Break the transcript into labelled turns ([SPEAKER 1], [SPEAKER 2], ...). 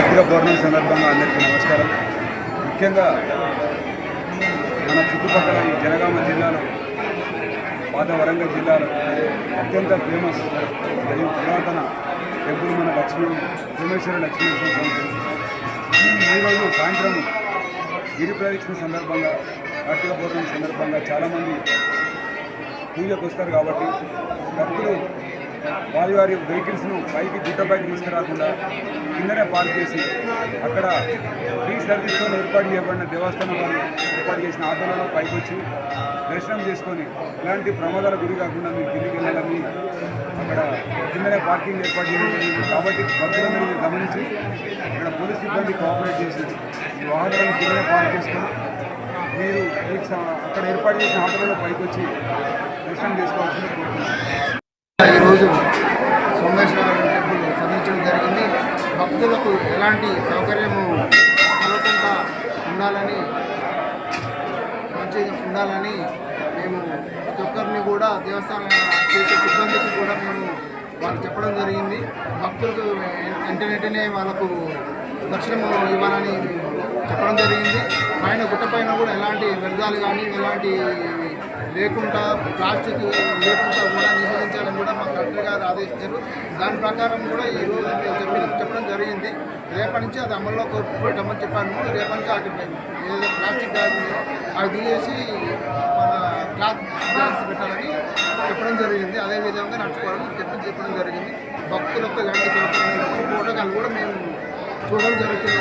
[SPEAKER 1] కార్తీక పౌర్ణమి సందర్భంగా అందరికీ నమస్కారం. ముఖ్యంగా మన చుట్టుపక్కల ఈ జనగామ జిల్లాలో పాత వరంగల్ జిల్లాలో అత్యంత ఫేమస్ మరియు పురాతన టెంపుల్ మన లక్ష్మీ సోమేశ్వర లక్ష్మీనరసింహ స్వామి ఈరోజు సాయంత్రం గిరి ప్రదక్షిణ సందర్భంగా కార్తీక పౌర్ణమి సందర్భంగా చాలామంది పూజకు వస్తారు కాబట్టి భక్తులు వారి వారి వెహికల్స్ను పైకి గుట్టపైకి తీసుకురాకుండా కిందనే పార్క్ చేసి అక్కడ ఫ్రీ సర్వీస్తో ఏర్పాటు చేయబడిన దేవస్థానం వారు ఏర్పాటు చేసిన ఆటోలలో పైకి వచ్చి దర్శనం చేసుకొని ఎలాంటి ప్రమాదాల గురి కాకుండా మీరు కిందికి వెళ్ళాలని అక్కడ కిందనే పార్కింగ్ ఏర్పాటు చేయడం కాబట్టి భక్తులందరూ గమనించి ఇక్కడ పోలీస్ సిబ్బంది కోఆపరేట్ చేసి వాహనాలను కిందనే పార్క్ చేసుకొని మీరు మీకు అక్కడ ఏర్పాటు చేసిన ఆటోలలో పైకి వచ్చి దర్శనం చేసుకోవాల్సింది కోరుతున్నాను
[SPEAKER 2] ఈరోజు సోమేశ్వర టెంపుల్ సందర్శించడం జరిగింది భక్తులకు ఎలాంటి సౌకర్యము కలగకుండా ఉండాలని మంచిగా ఉండాలని మేము ప్రతి ఒక్కరిని కూడా దేవస్థానం చేసే సిబ్బందికి కూడా మేము వాళ్ళు చెప్పడం జరిగింది. భక్తులకు వెంటనే వాళ్ళకు దక్షిణము ఇవ్వాలని చెప్పడం జరిగింది. పైన గుట్ట పైన కూడా ఎలాంటి వ్యర్థాలు కానీ ఎలాంటి లేకుండా ప్లాస్టిక్ లేకుండా కూడా నిషేధించాలని కూడా మా కలెక్టర్ గారు ఆదేశించారు. దాని ప్రకారం కూడా ఈ రోజు మేము చెప్పిన చెప్పడం జరిగింది రేపటి నుంచి అది అమల్లోకి పెట్టమని చెప్పాను. రేపటి నుంచి అది ఏదైతే ప్లాస్టిక్ బ్యాగ్ అది తీసేసి మన క్లాత్ బ్యాగ్స్ పెట్టాలని చెప్పడం జరిగింది. అదే విధంగా నడుచుకోవాలని చెప్పి చెప్పడం జరిగింది. భక్తులకు ఎలాంటి సౌకర్యం కూడా మేము చూడడం జరుగుతుంది.